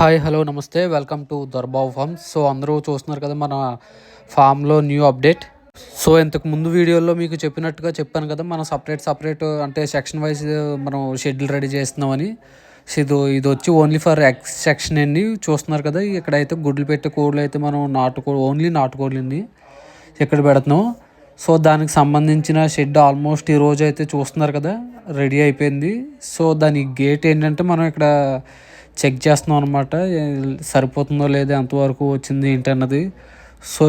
Hi hello నమస్తే. Welcome to దర్బావ్ farms so అందరూ చూస్తున్నారు కదా మన ఫామ్లో న్యూ అప్డేట్ సో ఇంతకు ముందు వీడియోలో మీకు చెప్పినట్టుగా చెప్పాను కదా మనం సపరేట్ సపరేట్ అంటే సెక్షన్ వైజ్ మనం షెడ్యూల్ రెడీ చేస్తున్నామని. సో ఇది ఇది వచ్చి ఓన్లీ ఫర్ ఎక్స్ సెక్షన్ అండి. చూస్తున్నారు కదా ఇక్కడైతే గుడ్లు పెట్టే కోళ్ళు అయితే మనం నాటుకోడి ఓన్లీ నాటుకోళ్ళు అండి ఇక్కడ పెడుతున్నాం. సో దానికి సంబంధించిన షెడ్ ఆల్మోస్ట్ ఈ రోజు అయితే చూస్తున్నారు కదా రెడీ అయిపోయింది. సో దాని గేట్ ఏంటంటే మనం ఇక్కడ చెక్ చేస్తున్నాం అనమాట సరిపోతుందో లేదో ఎంతవరకు వచ్చింది ఏంటన్నది సో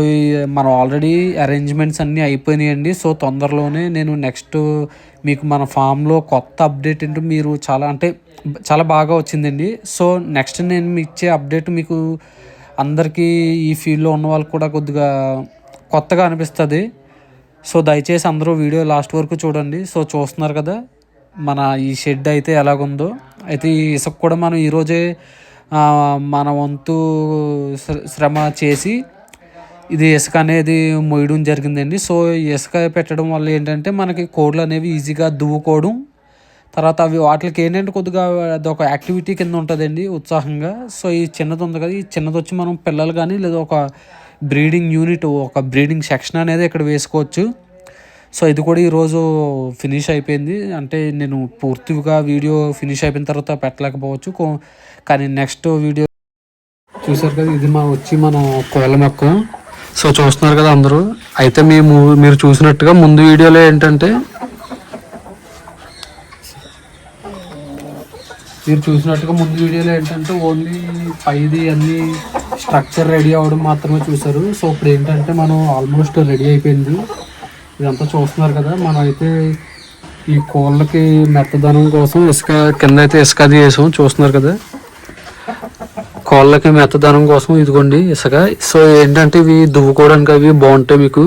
మనం ఆల్రెడీ అరేంజ్మెంట్స్ అన్నీ అయిపోయినాయండి. సో తొందరలోనే నేను నెక్స్ట్ మీకు మన ఫామ్లో కొత్త అప్డేట్ ఏంటో మీరు చాలా అంటే చాలా బాగా వచ్చిందండి. సో నెక్స్ట్ నేను మీకు ఇచ్చే అప్డేట్ మీకు అందరికీ ఈ ఫీల్డ్లో ఉన్న వాళ్ళకి కూడా కొద్దిగా కొత్తగా అనిపిస్తుంది. సో దయచేసి అందరూ వీడియో లాస్ట్ వరకు చూడండి. సో చూస్తున్నారు కదా మన ఈ షెడ్ అయితే ఎలాగుందో. అయితే ఈ ఇసుక కూడా మనం ఈరోజే మన వంతు శ్రమ చేసి ఇది ఇసుక అనేది మొయ్యడం జరిగిందండి. సో ఈ ఇసుక పెట్టడం వల్ల ఏంటంటే మనకి కోడ్లు అనేవి ఈజీగా దువ్వుకోవడం తర్వాత అవి వాటికి ఏంటంటే కొద్దిగా అదొక యాక్టివిటీ కింద ఉంటుందండి ఉత్సాహంగా. సో ఈ చిన్నది ఉంది కదా ఈ చిన్నది వచ్చి మనం పిల్లలు కానీ లేదా ఒక బ్రీడింగ్ యూనిట్ ఒక బ్రీడింగ్ సెక్షన్ అనేది ఇక్కడ వేసుకోవచ్చు. సో ఇది కూడా ఈరోజు ఫినిష్ అయిపోయింది. అంటే నేను పూర్తిగా వీడియో ఫినిష్ అయిపోయిన తర్వాత పెట్టలేకపోవచ్చు. కానీ నెక్స్ట్ వీడియో చూసారు కదా ఇది మా వచ్చి మన కోళ్ళ మొక్క. సో చూస్తున్నారు కదా అందరూ. అయితే మేము మీరు చూసినట్టుగా ముందు వీడియోలో ఏంటంటే మీరు చూసినట్టుగా ముందు వీడియోలో ఏంటంటే ఓన్లీ పైది అన్ని స్ట్రక్చర్ రెడీ అవ్వడం మాత్రమే చూసారు సో ఇప్పుడు ఏంటంటే మనం ఆల్మోస్ట్ రెడీ అయిపోయింది. ఇదంతా చూస్తున్నారు కదా మనం అయితే ఈ కోళ్ళకి మెత్తదనం కోసం ఇసుక కింద అయితే ఇసుక అది వేసాం చూస్తున్నారు కదా. కోళ్ళకి మెత్తదనం కోసం ఇదిగోండి ఇసుక. సో ఏంటంటే ఇవి దువ్వుకోవడానికి అవి బాగుంటాయి మీకు.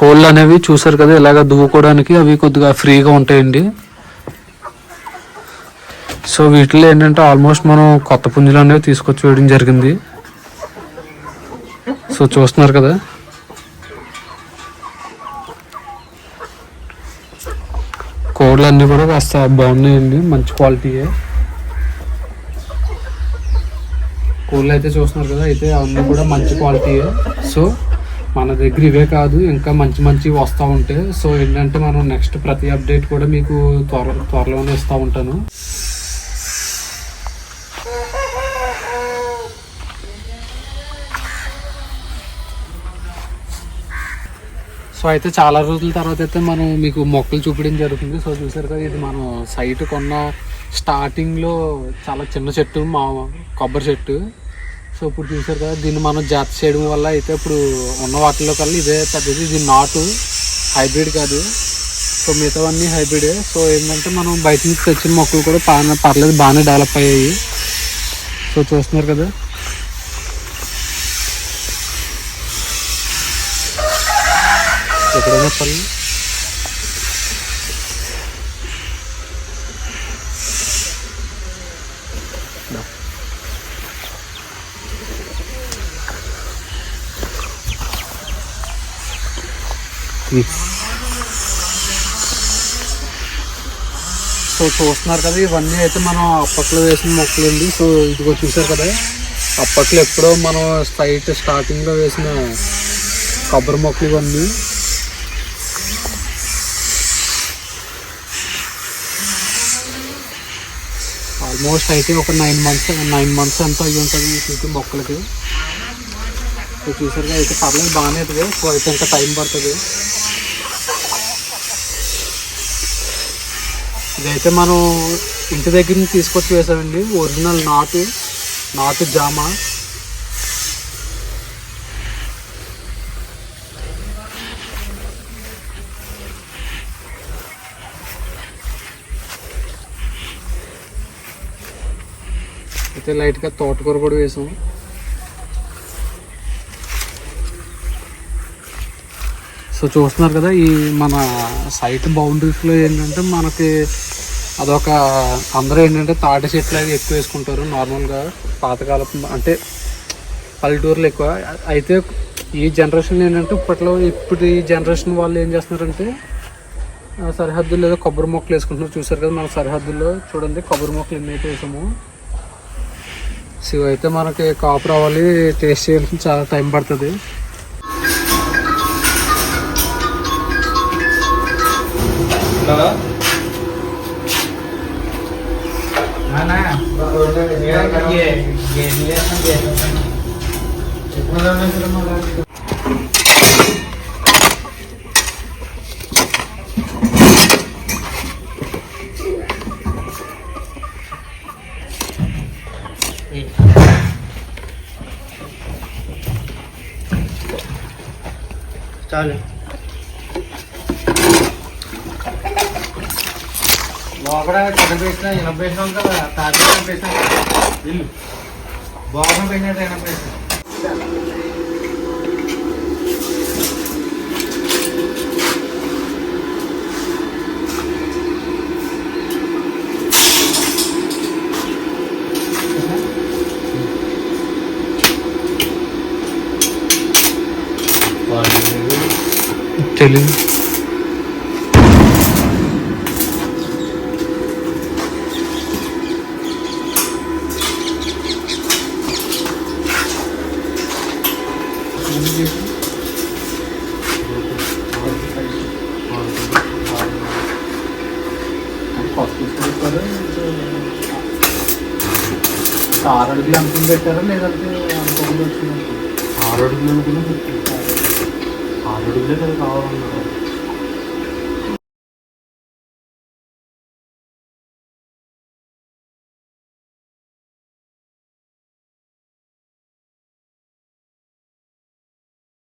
కోళ్ళు అనేవి చూసారు కదా ఇలాగ దువ్వుకోవడానికి అవి కొద్దిగా ఫ్రీగా ఉంటాయండి. సో వీటిలో ఏంటంటే ఆల్మోస్ట్ మనం కొత్త పుంజులు అనేవి తీసుకొచ్చి వేయడం జరిగింది. సో చూస్తున్నారు కదా. కవర్లు అన్నీ కూడా కాస్త బాగున్నాయండి మంచి క్వాలిటీయే కోళ్ళు అయితే చూస్తున్నారు కదా అయితే అవన్నీ కూడా మంచి క్వాలిటీయే సో మన దగ్గర ఇవే కాదు ఇంకా మంచి మంచి వస్తూ ఉంటాయి సో ఏంటంటే మనం నెక్స్ట్ ప్రతి అప్డేట్ కూడా మీకు త్వర త్వరలోనే ఇస్తూ ఉంటాను. సో అయితే చాలా రోజుల తర్వాత అయితే మనం మీకు మొక్కలు చూపించడం జరుగుతుంది. సో చూసారు కదా ఇది మనం సైట్ కొన్న స్టార్టింగ్లో చాలా చిన్న చెట్టు మా కొబ్బరి చెట్టు. సో ఇప్పుడు చూసారు కదా దీన్ని మనం జాతి చేయడం వల్ల అయితే ఇప్పుడు ఉన్న వాటిలో కల్లా ఇదే పెద్దది ఇది నాటు హైబ్రిడ్ కాదు. సో మిగతావన్నీ హైబ్రిడే సో ఏంటంటే మనం బయట నుంచి తెచ్చిన మొక్కలు కూడా బాగా పర్లేదు బాగానే డెవలప్ అయ్యాయి. సో చూస్తున్నారు కదా. ఎక్కడైనా పళ్ళు? సో చూస్తున్నారు కదా ఇవన్నీ అయితే మనం అప్పట్లో వేసిన మొక్కలు అండి సో ఇదిగో చూసారు కదా అప్పట్లో ఎప్పుడో మనం స్ట్రైట్ స్టార్టింగ్లో వేసిన కొబ్బరి మొక్కలు ఇవన్నీ. ఆల్మోస్ట్ అయితే ఒక నైన్ మంత్స్ నైన్ మంత్స్ ఎంత అయ్యి ఉంటుంది ఈ మొక్కలకి. సో చూసారుగా అయితే పర్లేదు బాగానే అవుతుంది సో అయితే ఇంకా టైం పడుతుంది. ఇదైతే మనం ఇంటి దగ్గర నుంచి తీసుకొచ్చి వేసామండి. ఒరిజినల్ నాటు నాటు జామ. అయితే లైట్గా తోటకూర కూడా వేసాం. సో చూస్తున్నారు కదా ఈ మన సైట్ బౌండరీస్లో ఏంటంటే మనకి అదొక అందరూ ఏంటంటే తాటి చెట్లు అవి ఎక్కువ వేసుకుంటారు నార్మల్గా పాతకాలపు అంటే పల్లెటూరులు ఎక్కువ. అయితే ఈ జనరేషన్ ఏంటంటే ఇప్పట్లో ఇప్పుడు ఈ జనరేషన్ వాళ్ళు ఏం చేస్తున్నారంటే ఆ సరిహద్దుల్లో ఏదో కొబ్బరి మొక్కలు వేసుకుంటున్నారు. చూసారు కదా మన సరిహద్దుల్లో చూడండి కొబ్బరి మొక్కలు ఎన్నైతే వేసామో వేసాము. సో అయితే మనకి కాపు రావాలి టేస్ట్ చేయాల్సి చాలా టైం పడుతుంది చాలు లోపల చెడ్డ పేసిన ఇనప పేసిన కదా తాజా పేసిన ఇల్లు బాగా పోయినట్టు ఇనప పేసిన తెలియదు ఆరు అడుగులు అనుకుని పెట్టారా? లేదంటే అనుకోకుండా వచ్చింది? ఆరు అడుగులు అనుకున్నా ఆరు అడుగులే కదా కావాలన్నారు